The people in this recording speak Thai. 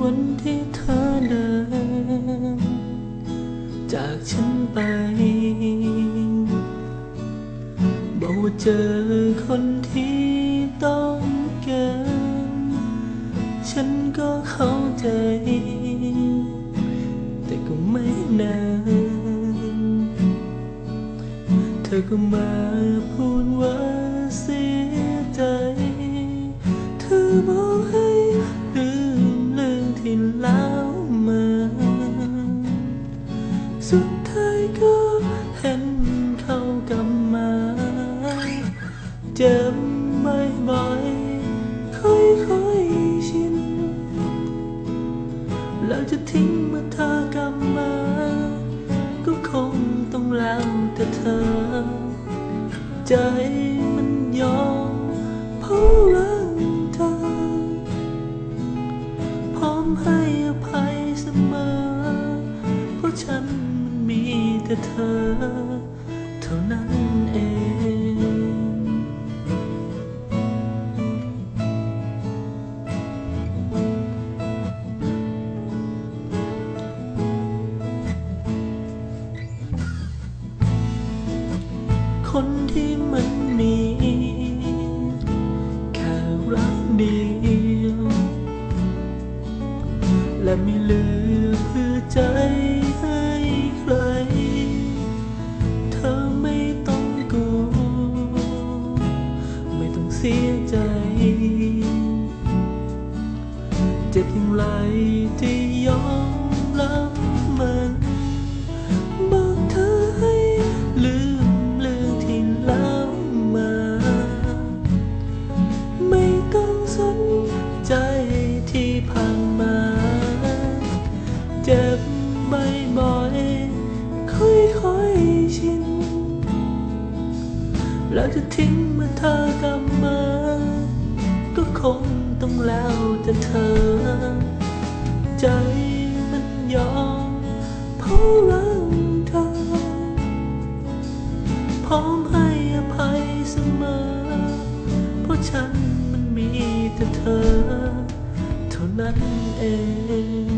วันที่เธอเดิน จากฉันไป บอกว่าเจอคนที่ต้องเกิน ฉันก็เข้าใจ แต่ก็ไม่นาน เธอก็มาพูดว่าเสียใจ เธอบอก สุดท้ายก็เห็นเขากลับมาเจ็บบ่อยๆค่อยๆชิน แล้วจะทิ้งเมื่อเธอกลับมา ก็คงต้องแล้วแต่เธอ ใจมันยอม เธอ เท่านั้นเอง คนที่มันมี แค่รักเดียว และไม่เหลือเพื่อใจ ค่อยชิน แล้วจะทิ้งเมื่อเธอกลับมา ก็คงต้องแล้วแต่เธอ ใจมันยอมเพราะรักเธอ พร้อมให้อภัยเสมอ เพราะฉันมันมีแต่เธอ เท่านั้นเอง